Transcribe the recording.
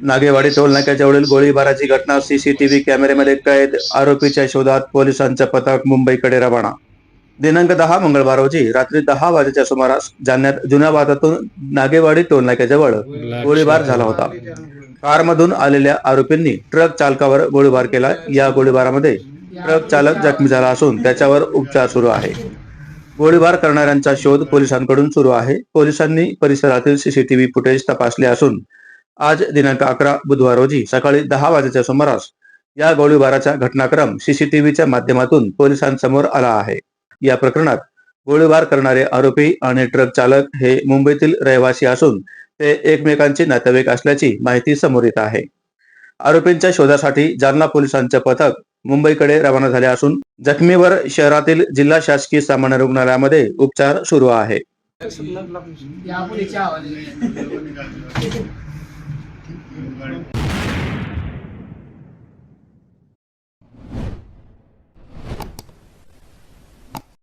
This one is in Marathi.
नागेवाडी टोल नाक्याजवळील गोळीबाराची घटना सीसीटीव्ही कॅमेऱ्यामध्ये कैद आरोपीच्या शोधात पोलिसांचं पथक मुंबईकडे रवाना. दिनांक दहा मंगळवार रोजी रात्री दहा वाजेच्या सुमारास जालन्यात जुन्या भागातून नागेवाडी टोल नाक्याजवळ गोळीबार झाला होता. कारमधून आलेल्या आरोपींनी ट्रक चालकावर गोळीबार केला. या गोळीबारामध्ये ट्रक चालक जखमी झाला असून त्याच्यावर उपचार सुरू आहे. गोळीबार करणाऱ्यांचा शोध पोलिसांकडून सुरू आहे. पोलिसांनी परिसरातील सीसीटीव्ही फुटेज तपासले असून आज दिनांक अकरा बुधवार रोजी सकाळी दहा वाजेच्या सुमारास या गोळीबाराचा घटनाक्रम सीसीटीव्हीच्या माध्यमातून पोलिसांसमोर आला आहे. या प्रकरणात गोळीबार करणारे आरोपी आणि ट्रक चालक हे मुंबईतील रहिवासी असून ते एकमेकांचे नातेवाईक असल्याची माहिती समोर येत आहे. आरोपींच्या शोधासाठी जालना पोलिसांचे पथक मुंबईकडे रवाना झाले असून जखमीवर शहरातील जिल्हा शासकीय सामान्य रुग्णालयामध्ये उपचार सुरू आहे.